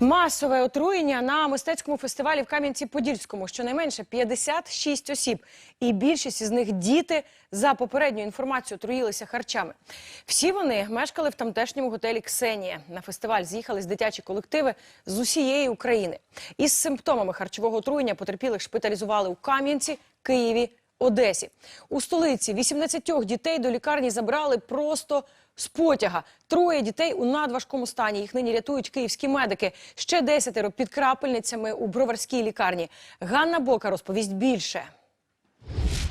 Масове отруєння на мистецькому фестивалі в Кам'янці-Подільському. Щонайменше 56 осіб. І більшість із них діти за попередньою інформацією отруїлися харчами. Всі вони мешкали в тамтешньому готелі Ксенія. На фестиваль з'їхались дитячі колективи з усієї України. Із симптомами харчового отруєння потерпілих шпиталізували у Кам'янці, Києві, Одесі. У столиці 18 дітей до лікарні забрали просто з потяга. Троє дітей у надважкому стані. Їх нині рятують київські медики. Ще десятеро під крапельницями у броварській лікарні. Ганна Бока розповість більше.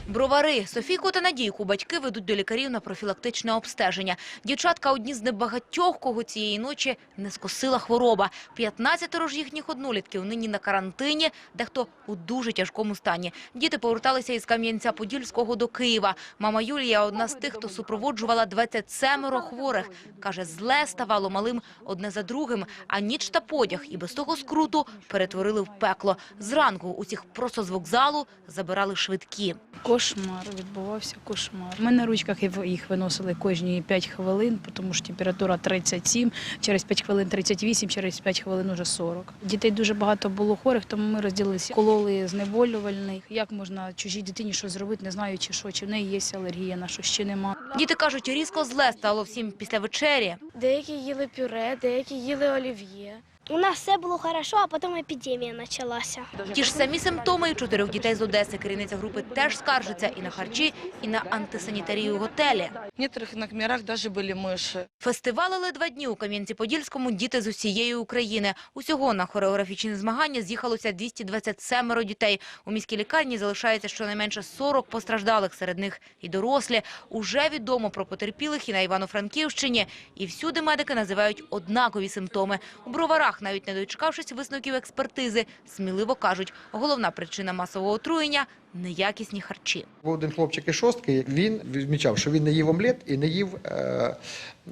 Бровари. Софійку та Надійку батьки ведуть до лікарів на профілактичне обстеження. Дівчатка одні з небагатьох, кого цієї ночі не скосила хвороба. 15 ж їхніх однолітків нині на карантині, дехто у дуже тяжкому стані. Діти поверталися із Кам'янця-Подільського до Києва. Мама Юлія одна з тих, хто супроводжувала 27 хворих. Каже, зле ставало малим одне за другим, а ніч та потяг і без того скруту перетворили в пекло. Зранку усіх просто з вокзалу забирали швидкі. Кошмар відбувався кошмар. Ми на ручках їх- виносили кожні 5 хвилин, тому що температура 37, через 5 хвилин 38, через 5 хвилин уже 40. Дітей дуже багато було хворих, тому ми розділилися. Кололи знеболювальних. Як можна чужій дитині щось зробити, не знаючи, що чи в неї є алергія на що ще нема. Діти кажуть, різко зле стало всім після вечері. Деякі їли пюре, деякі їли олів'є. У нас все було хорошо, а потім епідемія почалася. Ті ж самі симптоми і у чотирьох дітей з Одеси. Керівниця групи теж скаржиться і на харчі, і на антисанітарію в готелі. В некоторых номерах даже были мыши. Фестивалили два дні у Кам'янці-Подільському діти з усієї України. Усього на хореографічні змагання з'їхалося 227 дітей. У міській лікарні залишається щонайменше 40 постраждалих, серед них і дорослі. Уже відомо про потерпілих і на Івано-Франківщині. І всюди медики називають однакові симптоми. У броварах, навіть не дочекавшись висновків експертизи, сміливо кажуть, головна причина масового отруєння – неякісні харчі. Один хлопчик із шостки, він відмічав, що він не їв омлет і не їв е,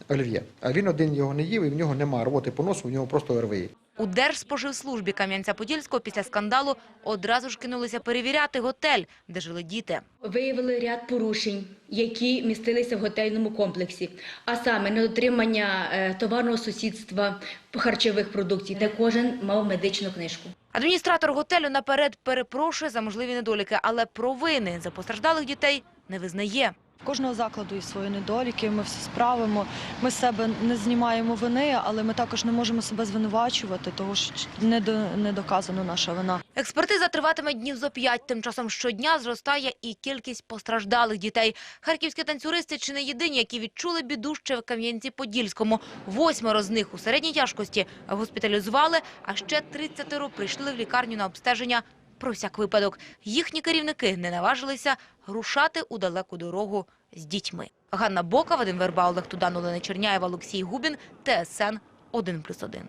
олів'є. А він один його не їв, і в нього нема рвоти по носу, в нього просто РВІ. У Держспоживслужбі Кам'янця-Подільського після скандалу одразу ж кинулися перевіряти готель, де жили діти. Виявили ряд порушень, які містилися в готельному комплексі, а саме недотримання е, товарного сусідства харчових продуктів, де кожен мав медичну книжку. Адміністратор готелю наперед перепрошує за можливі недоліки, але провини за постраждалих дітей не визнає. Кожного закладу є свої недоліки, ми все справимо. Ми себе не знімаємо вини, але ми також не можемо себе звинувачувати, тому що не доказано наша вина. Експертиза триватиме днів зо п'ять. Тим часом щодня зростає і кількість постраждалих дітей. Харківські танцюристи чи не єдині, які відчули біду ще в Кам'янці-Подільському. Восьмеро з них у середній тяжкості госпіталізували, а ще 30 прийшли в лікарню на обстеження про всяк випадок. Їхні керівники не наважилися рушати у далеку дорогу з дітьми. Ганна Бока, Вадим Верба, Олег Тудан, Олена Черняєва, Олексій Губін, ТСН 1+,1.